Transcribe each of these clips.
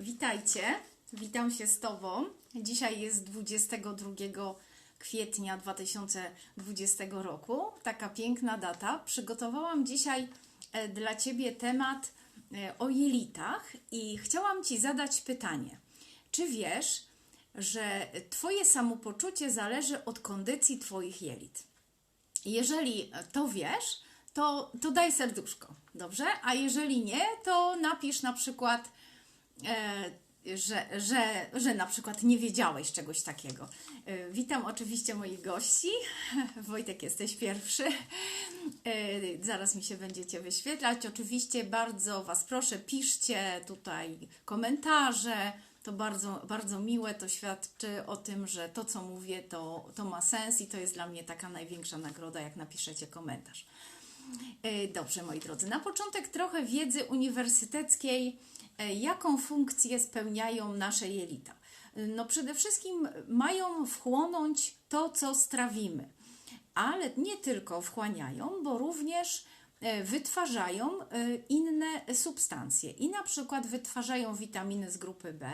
Witajcie, witam się z Tobą. Dzisiaj jest 22 kwietnia 2020 roku. Taka piękna data. Przygotowałam dzisiaj e, dla Ciebie temat e, o jelitach i chciałam Ci zadać pytanie. Czy wiesz, że Twoje samopoczucie zależy od kondycji Twoich jelit? Jeżeli to wiesz, to, to daj serduszko, dobrze? A jeżeli nie, to napisz na przykład, że, że, że na przykład nie wiedziałeś czegoś takiego. E, witam oczywiście moich gości. Wojtek, jesteś pierwszy. E, zaraz mi się będziecie wyświetlać. Oczywiście bardzo Was proszę, piszcie tutaj komentarze. To bardzo, bardzo miłe, to świadczy o tym, że to, co mówię, to, to ma sens i to jest dla mnie taka największa nagroda, jak napiszecie komentarz. E, Dobrze, moi drodzy, na początek trochę wiedzy uniwersyteckiej, e, jaką funkcję spełniają nasze jelita. E, No przede wszystkim mają wchłonąć to, co strawimy, ale nie tylko wchłaniają, bo również e, wytwarzają e, inne substancje i na przykład wytwarzają witaminy z grupy B.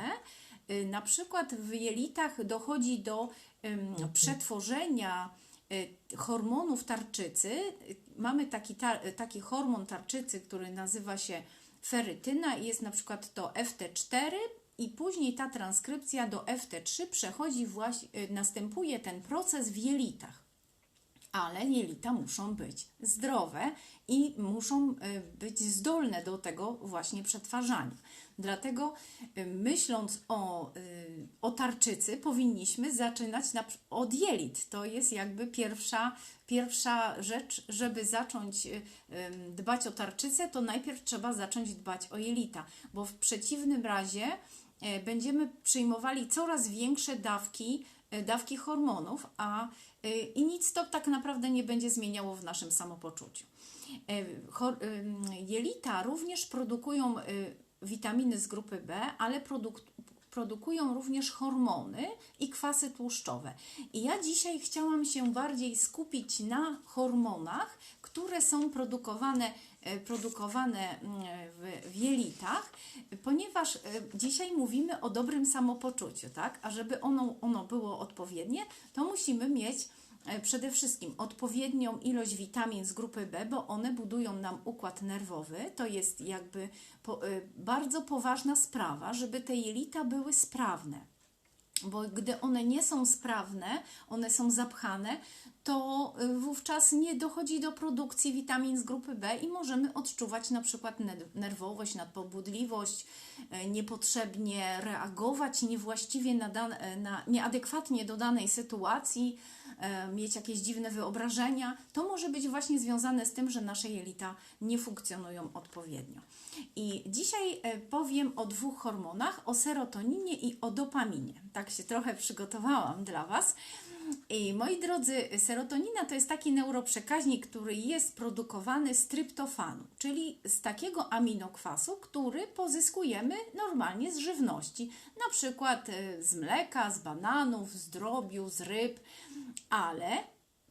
E, Na przykład w jelitach dochodzi do przetworzenia e, hormonów tarczycy. Mamy taki, ta, taki hormon tarczycy, który nazywa się ferytyna i jest na przykład to FT4 i później ta transkrypcja do FT3 przechodzi właśnie, e, następuje ten proces w jelitach ale jelita muszą być zdrowe i muszą y, być zdolne do tego właśnie przetwarzania. Dlatego y, myśląc o, y, o tarczycy, powinniśmy zaczynać na, od jelit. To jest jakby pierwsza, pierwsza rzecz, żeby zacząć dbać o tarczycę, to najpierw trzeba zacząć dbać o jelita, bo w przeciwnym razie e, będziemy przyjmowali coraz większe dawki, e, dawki hormonów, a e, i nic to tak naprawdę nie będzie zmieniało w naszym samopoczuciu. E, Jelita również produkują e, witaminy z grupy B, ale produkują również hormony i kwasy tłuszczowe. I ja dzisiaj chciałam się bardziej skupić na hormonach, które są produkowane, e, produkowane mm, w, jelitach, ponieważ e, dzisiaj mówimy o dobrym samopoczuciu, tak? A żeby ono, ono było odpowiednie, to musimy mieć przede wszystkim odpowiednią ilość witamin z grupy B, bo one budują nam układ nerwowy. To jest jakby e, bardzo poważna sprawa, żeby te jelita były sprawne bo gdy one nie są sprawne, one są zapchane, to y, wówczas nie dochodzi do produkcji witamin z grupy B i możemy odczuwać na przykład ner- nerwowość, nadpobudliwość, e, niepotrzebnie reagować niewłaściwie na, dan- e, na nieadekwatnie do danej sytuacji, e, mieć jakieś dziwne wyobrażenia. To może być właśnie związane z tym, że nasze jelita nie funkcjonują odpowiednio. I dzisiaj e, powiem o dwóch hormonach, o serotoninie i o dopaminie. Tak się trochę przygotowałam dla Was. I moi drodzy, serotonina to jest taki neuroprzekaźnik, który jest produkowany z tryptofanu, czyli z takiego aminokwasu, który pozyskujemy normalnie z żywności, na przykład e, z mleka, z bananów, z drobiu, z ryb, ale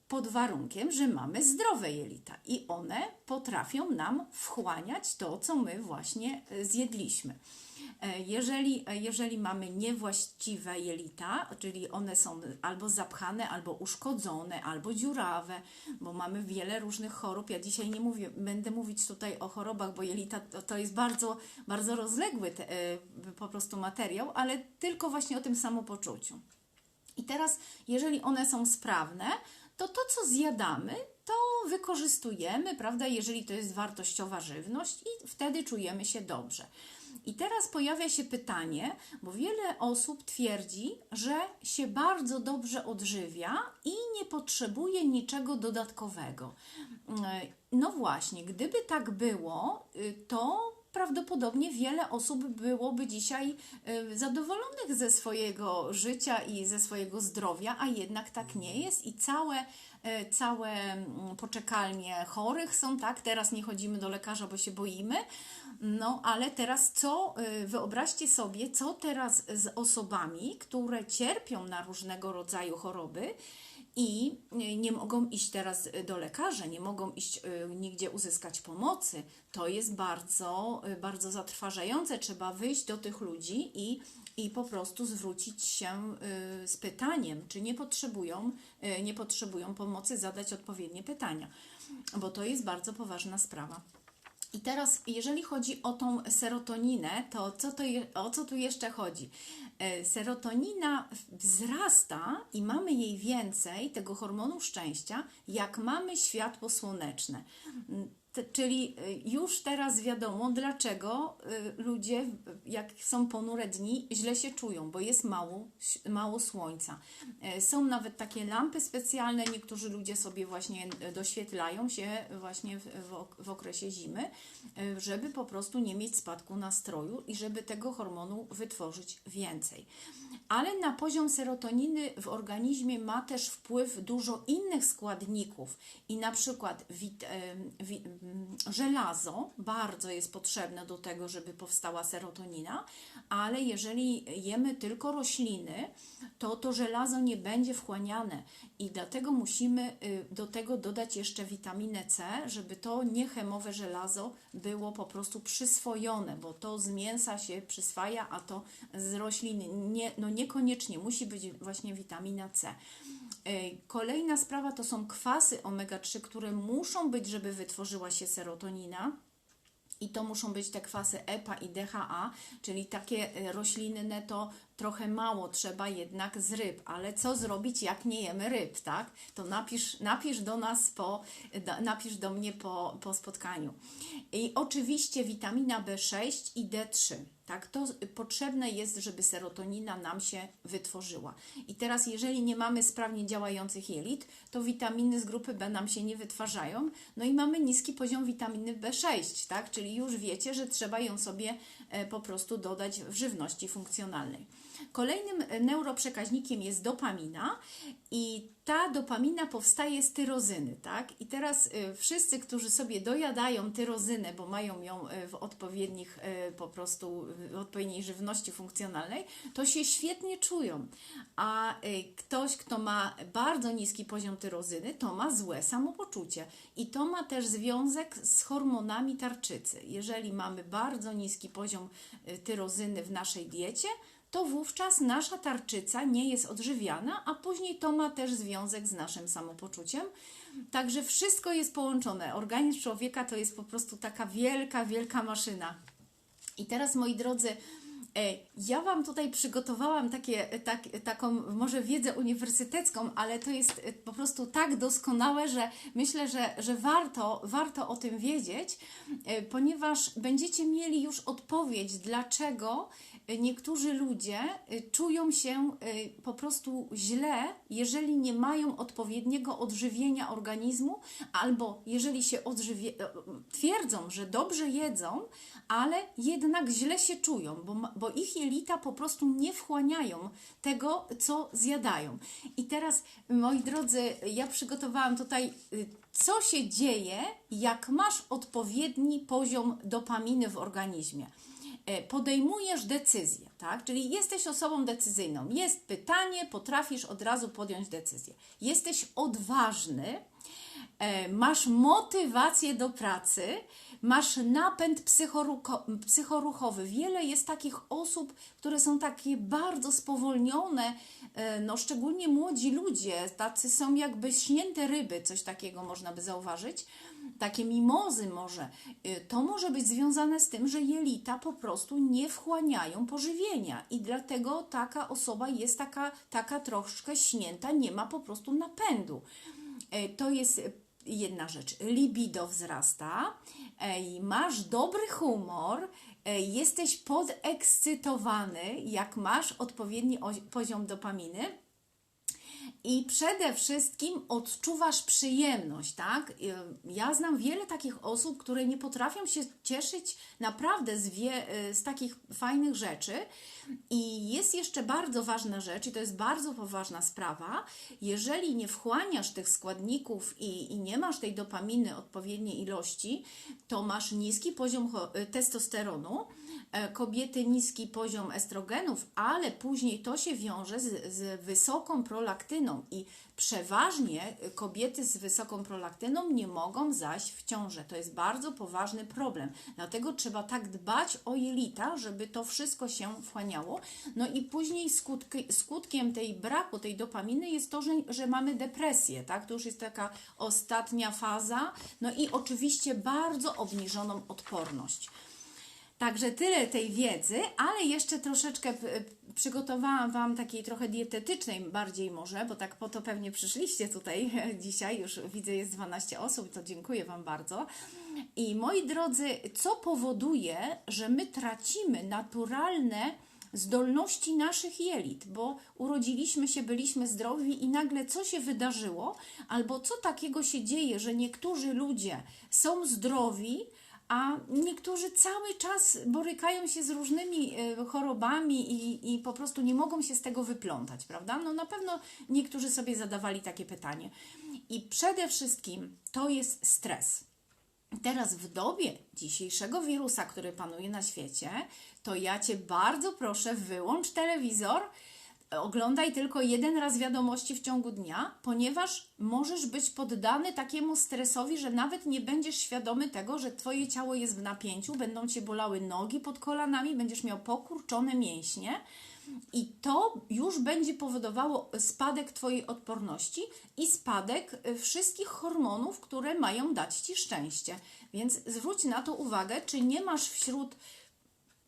pod warunkiem, że mamy zdrowe jelita i one potrafią nam wchłaniać to, co my właśnie e, zjedliśmy. E, Jeżeli, e, jeżeli mamy niewłaściwe jelita, czyli one są albo zapchane, albo uszkodzone, albo dziurawe, bo mamy wiele różnych chorób. Ja dzisiaj nie mówię, będę mówić tutaj o chorobach, bo jelita to, to jest bardzo, bardzo rozległy te, po prostu materiał, ale tylko właśnie o tym samopoczuciu. I teraz, jeżeli one są sprawne, to to, co zjadamy, to wykorzystujemy, prawda, jeżeli to jest wartościowa żywność i wtedy czujemy się dobrze. I teraz pojawia się pytanie, bo wiele osób twierdzi, że się bardzo dobrze odżywia i nie potrzebuje niczego dodatkowego. No właśnie, gdyby tak było, y, to prawdopodobnie wiele osób byłoby dzisiaj y, zadowolonych ze swojego życia i ze swojego zdrowia, a jednak tak nie jest i całe, y, całe mm, poczekalnie chorych są, tak? Teraz nie chodzimy do lekarza, bo się boimy. No, ale teraz co, y, wyobraźcie sobie, co teraz z osobami, które cierpią na różnego rodzaju choroby i y, nie mogą iść teraz y, do lekarza, nie mogą iść y, nigdzie uzyskać pomocy. To jest bardzo, bardzo zatrważające. Trzeba wyjść do tych ludzi i, i po prostu zwrócić się z pytaniem, czy nie potrzebują, nie potrzebują pomocy, zadać odpowiednie pytania, bo to jest bardzo poważna sprawa. I teraz, jeżeli chodzi o tą serotoninę, to, co to o co tu jeszcze chodzi? E, Serotonina wzrasta i mamy jej więcej, tego hormonu szczęścia, jak mamy światło słoneczne. Czyli y, już teraz wiadomo, dlaczego y, ludzie, jak są ponure dni, źle się czują, bo jest mało, mało słońca. E, Są nawet takie lampy specjalne, niektórzy ludzie sobie właśnie doświetlają się właśnie w, w, ok- w okresie zimy, żeby po prostu nie mieć spadku nastroju i żeby tego hormonu wytworzyć więcej. Ale na poziom serotoniny w organizmie ma też wpływ dużo innych składników i na przykład wit, em, wi, mm, żelazo bardzo jest potrzebne do tego, żeby powstała serotonina, ale jeżeli jemy tylko rośliny, to to żelazo nie będzie wchłaniane i dlatego musimy y, do tego dodać jeszcze witaminę C, żeby to niechemowe żelazo było po prostu przyswojone, bo to z mięsa się przyswaja, a to z rośliny nie, no niekoniecznie musi być właśnie witamina C. Y, Kolejna sprawa to są kwasy omega-3, które muszą być, żeby wytworzyła się serotonina. I to muszą być te kwasy EPA i DHA, czyli takie e, roślinne to trochę mało trzeba jednak z ryb, ale co zrobić jak nie jemy ryb, tak? To napisz, napisz do nas po, napisz do mnie po, po spotkaniu. I oczywiście witamina B6 i D3. Tak, to potrzebne jest, żeby serotonina nam się wytworzyła. I teraz, jeżeli nie mamy sprawnie działających jelit, to witaminy z grupy B nam się nie wytwarzają, no i mamy niski poziom witaminy B6, tak? Czyli już wiecie, że trzeba ją sobie e, po prostu dodać w żywności funkcjonalnej. Kolejnym neuroprzekaźnikiem jest dopamina i ta dopamina powstaje z tyrozyny, tak? I teraz y, wszyscy, którzy sobie dojadają tyrozynę, bo mają ją y, w odpowiednich y, po prostu w odpowiedniej żywności funkcjonalnej, to się świetnie czują. A ktoś, kto ma bardzo niski poziom tyrozyny, to ma złe samopoczucie. I to ma też związek z hormonami tarczycy. Jeżeli mamy bardzo niski poziom tyrozyny w naszej diecie, to wówczas nasza tarczyca nie jest odżywiana, a później to ma też związek z naszym samopoczuciem. Także wszystko jest połączone. Organizm człowieka to jest po prostu taka wielka, wielka maszyna. I teraz, moi drodzy, ja Wam tutaj przygotowałam takie, tak, taką może wiedzę uniwersytecką, ale to jest e, po prostu tak doskonałe, że myślę, że, że warto, warto o tym wiedzieć, e, ponieważ będziecie mieli już odpowiedź, dlaczego e, niektórzy ludzie e, czują się e, po prostu źle, jeżeli nie mają odpowiedniego odżywienia organizmu, albo jeżeli się odżywie, e, twierdzą, że dobrze jedzą, ale jednak źle się czują, bo, bo ich jelita po prostu nie wchłaniają tego, co zjadają. I teraz, moi drodzy, ja przygotowałam tutaj, y, co się dzieje, jak masz odpowiedni poziom dopaminy w organizmie. E, Podejmujesz decyzję, tak? Czyli jesteś osobą decyzyjną. Jest pytanie, potrafisz od razu podjąć decyzję. Jesteś odważny, e, masz motywację do pracy, masz napęd psychoruko- psychoruchowy. Wiele jest takich osób, które są takie bardzo spowolnione, e, no szczególnie młodzi ludzie, tacy są jakby śnięte ryby, coś takiego można by zauważyć, takie mimozy może. E, To może być związane z tym, że jelita po prostu nie wchłaniają pożywienia i dlatego taka osoba jest taka, taka troszkę śnięta, nie ma po prostu napędu. E, To jest jedna rzecz. Libido wzrasta, masz dobry humor, jesteś podekscytowany, jak masz odpowiedni ozi- poziom dopaminy. I przede wszystkim odczuwasz przyjemność, tak? Y, Ja znam wiele takich osób, które nie potrafią się cieszyć naprawdę z, wie, y, z takich fajnych rzeczy. I jest jeszcze bardzo ważna rzecz, i to jest bardzo poważna sprawa. Jeżeli nie wchłaniasz tych składników i, i nie masz tej dopaminy odpowiedniej ilości, to masz niski poziom y, testosteronu e, kobiety niski poziom estrogenów, ale później to się wiąże z, z wysoką prolaktyną i przeważnie kobiety z wysoką prolaktyną nie mogą zaś w ciążę. To jest bardzo poważny problem. Dlatego trzeba tak dbać o jelita, żeby to wszystko się wchłaniało. No i później skutki, skutkiem tej braku tej dopaminy jest to, że, że mamy depresję, tak? To już jest taka ostatnia faza. No i oczywiście bardzo obniżoną odporność. Także tyle tej wiedzy, ale jeszcze troszeczkę p- przygotowałam Wam takiej trochę dietetycznej bardziej może, bo tak po to pewnie przyszliście tutaj dzisiaj, już widzę jest 12 osób, to dziękuję Wam bardzo. I moi drodzy, co powoduje, że my tracimy naturalne zdolności naszych jelit, bo urodziliśmy się, byliśmy zdrowi i nagle co się wydarzyło, albo co takiego się dzieje, że niektórzy ludzie są zdrowi, a niektórzy cały czas borykają się z różnymi e, chorobami i, i po prostu nie mogą się z tego wyplątać, prawda? No na pewno niektórzy sobie zadawali takie pytanie. I przede wszystkim to jest stres. Teraz w dobie dzisiejszego wirusa, który panuje na świecie, to ja Cię bardzo proszę, wyłącz telewizor, oglądaj tylko jeden raz wiadomości w ciągu dnia, ponieważ możesz być poddany takiemu stresowi, że nawet nie będziesz świadomy tego, że Twoje ciało jest w napięciu, będą Cię bolały nogi pod kolanami, będziesz miał pokurczone mięśnie. I to już będzie powodowało spadek Twojej odporności i spadek y, wszystkich hormonów, które mają dać Ci szczęście. Więc zwróć na to uwagę, czy nie masz wśród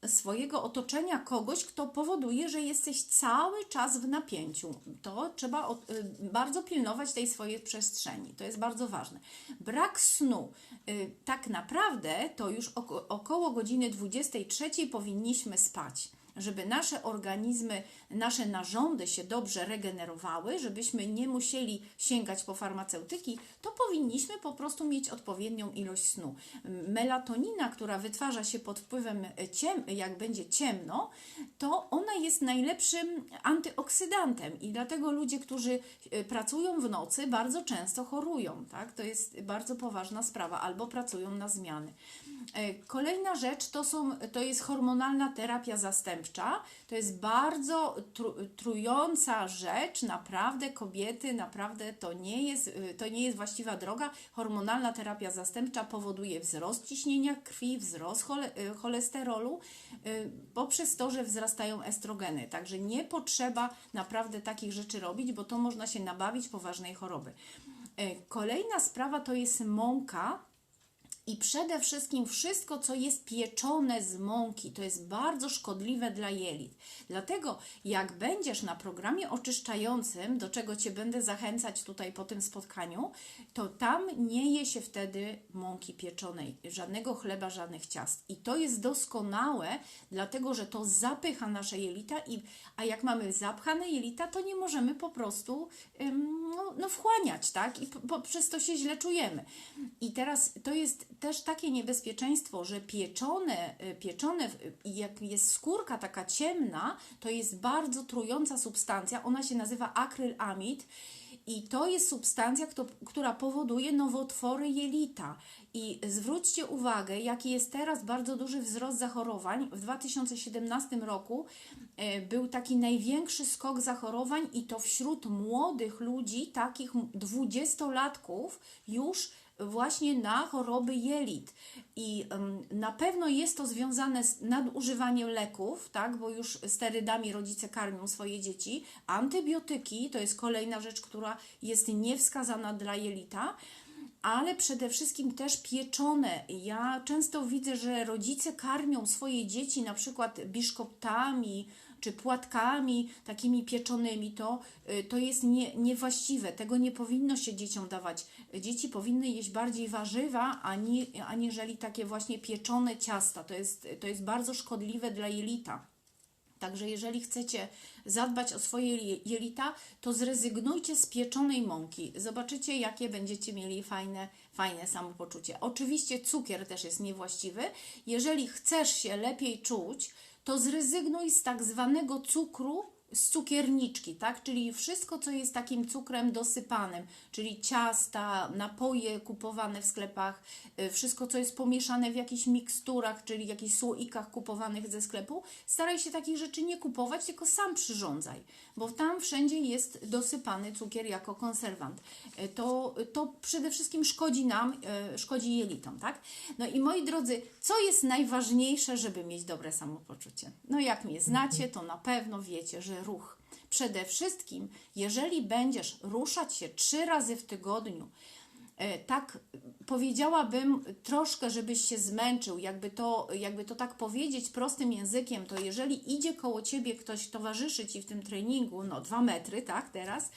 swojego otoczenia kogoś, kto powoduje, że jesteś cały czas w napięciu. To trzeba y, bardzo pilnować tej swojej przestrzeni. To jest bardzo ważne. Brak snu. Y, tak naprawdę to już oko, około godziny 23 powinniśmy spać żeby nasze organizmy, nasze narządy się dobrze regenerowały, żebyśmy nie musieli sięgać po farmaceutyki, to powinniśmy po prostu mieć odpowiednią ilość snu. Melatonina, która wytwarza się pod wpływem ciem, jak będzie ciemno, to ona jest najlepszym antyoksydantem i dlatego ludzie, którzy e, pracują w nocy, bardzo często chorują. Tak? To jest bardzo poważna sprawa, albo pracują na zmiany. E, Kolejna rzecz to, są, to jest hormonalna terapia zastępcza. To jest bardzo tru, trująca rzecz. Naprawdę kobiety, naprawdę to nie, jest, y, to nie jest właściwa droga. Hormonalna terapia zastępcza powoduje wzrost ciśnienia krwi, wzrost y, cholesterolu y, poprzez to, że wzrastają estrogeny. Także nie potrzeba naprawdę takich rzeczy robić, bo to można się nabawić poważnej choroby. E, Kolejna sprawa to jest mąka. I przede wszystkim wszystko, co jest pieczone z mąki, to jest bardzo szkodliwe dla jelit. Dlatego, jak będziesz na programie oczyszczającym, do czego Cię będę zachęcać tutaj po tym spotkaniu, to tam nie je się wtedy mąki pieczonej, żadnego chleba, żadnych ciast. I to jest doskonałe, dlatego że to zapycha nasze jelita, i, a jak mamy zapchane jelita, to nie możemy po prostu no, no, wchłaniać, tak? I po, po, przez to się źle czujemy. I teraz to jest też takie niebezpieczeństwo, że pieczone, y, pieczone, jak jest skórka taka ciemna, to jest bardzo trująca substancja. Ona się nazywa akrylamid. I to jest substancja, która powoduje nowotwory jelita. I zwróćcie uwagę, jaki jest teraz bardzo duży wzrost zachorowań. W 2017 roku e, był taki największy skok zachorowań, i to wśród młodych ludzi, takich dwudziestolatków, już właśnie na choroby jelit. I na pewno jest to związane z nadużywaniem leków, tak, bo już sterydami rodzice karmią swoje dzieci. Antybiotyki to jest kolejna rzecz, która jest niewskazana dla jelita. Ale przede wszystkim też pieczone. Ja często widzę, że rodzice karmią swoje dzieci na przykład biszkoptami czy płatkami takimi pieczonymi. To, y, to jest nie, niewłaściwe. Tego nie powinno się dzieciom dawać. Dzieci powinny jeść bardziej warzywa, ani, aniżeli takie właśnie pieczone ciasta. To jest, to jest bardzo szkodliwe dla jelita. Także jeżeli chcecie zadbać o swoje je- jelita, to zrezygnujcie z pieczonej mąki. Zobaczycie, jakie będziecie mieli fajne, fajne samopoczucie. Oczywiście cukier też jest niewłaściwy. Jeżeli chcesz się lepiej czuć, to zrezygnuj z tak zwanego cukru z cukierniczki, tak? Czyli wszystko, co jest takim cukrem dosypanym, czyli ciasta, napoje kupowane w sklepach, y, wszystko, co jest pomieszane w jakichś miksturach, czyli jakichś słoikach kupowanych ze sklepu, staraj się takich rzeczy nie kupować, tylko sam przyrządzaj, bo tam wszędzie jest dosypany cukier jako konserwant. Y, To, to przede wszystkim szkodzi nam, y, szkodzi jelitom, tak? No i moi drodzy, co jest najważniejsze, żeby mieć dobre samopoczucie? No jak mnie znacie, to na pewno wiecie, że ruch. Przede wszystkim, jeżeli będziesz ruszać się trzy razy w tygodniu, e, tak powiedziałabym troszkę, żebyś się zmęczył, jakby to, jakby to tak powiedzieć prostym językiem, to jeżeli idzie koło ciebie ktoś towarzyszy ci w tym treningu, no dwa metry, tak, teraz,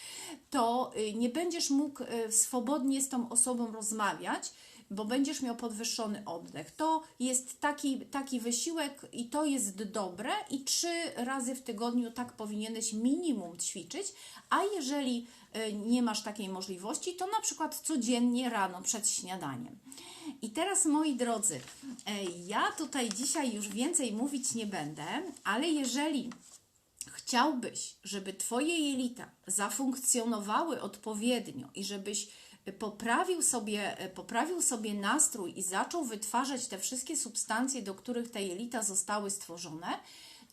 to y, nie będziesz mógł y, swobodnie z tą osobą rozmawiać, bo będziesz miał podwyższony oddech. To jest taki, taki wysiłek i to jest dobre i trzy razy w tygodniu tak powinieneś minimum ćwiczyć, a jeżeli y, nie masz takiej możliwości, to na przykład codziennie rano przed śniadaniem. I teraz moi drodzy, y, ja tutaj dzisiaj już więcej mówić nie będę, ale jeżeli chciałbyś, żeby Twoje jelita zafunkcjonowały odpowiednio i żebyś poprawił sobie, poprawił sobie nastrój i zaczął wytwarzać te wszystkie substancje, do których te jelita zostały stworzone,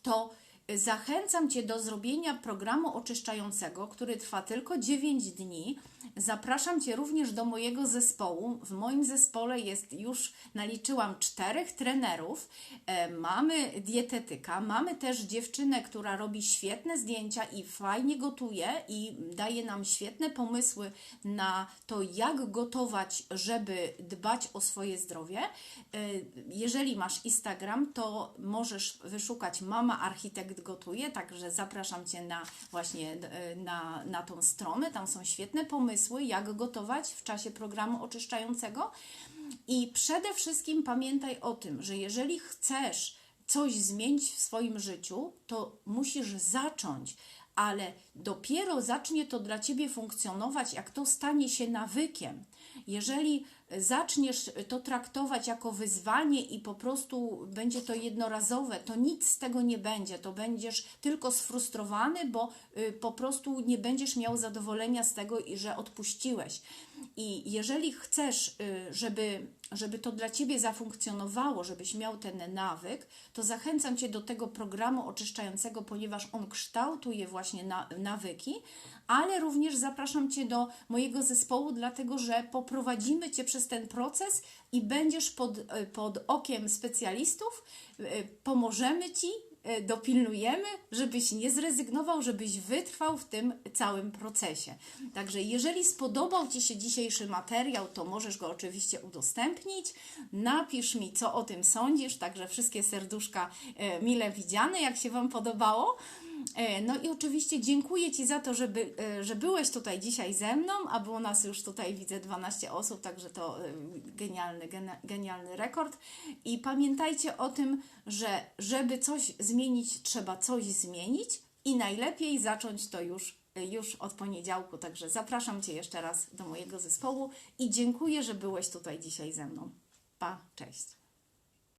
to zachęcam Cię do zrobienia programu oczyszczającego, który trwa tylko 9 dni. Zapraszam Cię również do mojego zespołu. W moim zespole jest już, naliczyłam czterech trenerów. E, mamy dietetyka, mamy też dziewczynę, która robi świetne zdjęcia i fajnie gotuje i daje nam świetne pomysły na to, jak gotować, żeby dbać o swoje zdrowie. E, Jeżeli masz Instagram, to możesz wyszukać Mama Architekt Gotuje, także zapraszam Cię na właśnie e, na, na tą stronę. Tam są świetne pomysły, jak gotować w czasie programu oczyszczającego. I przede wszystkim pamiętaj o tym, że jeżeli chcesz coś zmienić w swoim życiu, to musisz zacząć, ale dopiero zacznie to dla ciebie funkcjonować, jak to stanie się nawykiem. Jeżeli zaczniesz to traktować jako wyzwanie i po prostu będzie to jednorazowe, to nic z tego nie będzie. To będziesz tylko sfrustrowany, bo y, po prostu nie będziesz miał zadowolenia z tego, że odpuściłeś. I jeżeli chcesz, y, żeby, żeby to dla Ciebie zafunkcjonowało, żebyś miał ten nawyk, to zachęcam Cię do tego programu oczyszczającego, ponieważ on kształtuje właśnie na, nawyki, ale również zapraszam Cię do mojego zespołu, dlatego że poprowadzimy Cię przez ten proces i będziesz pod, y, pod okiem specjalistów, y, pomożemy Ci, y, dopilnujemy, żebyś nie zrezygnował, żebyś wytrwał w tym całym procesie. Także jeżeli spodobał Ci się dzisiejszy materiał, to możesz go oczywiście udostępnić. Napisz mi, co o tym sądzisz, także wszystkie serduszka e, mile widziane, jak się Wam podobało. E, No i oczywiście dziękuję Ci za to, żeby, e, że byłeś tutaj dzisiaj ze mną, a było nas już tutaj, widzę, 12 osób, także to e, genialny, genialny rekord. I pamiętajcie o tym, że żeby coś zmienić, trzeba coś zmienić i najlepiej zacząć to już, już od poniedziałku. Także zapraszam Cię jeszcze raz do mojego zespołu i dziękuję, że byłeś tutaj dzisiaj ze mną. Pa, cześć.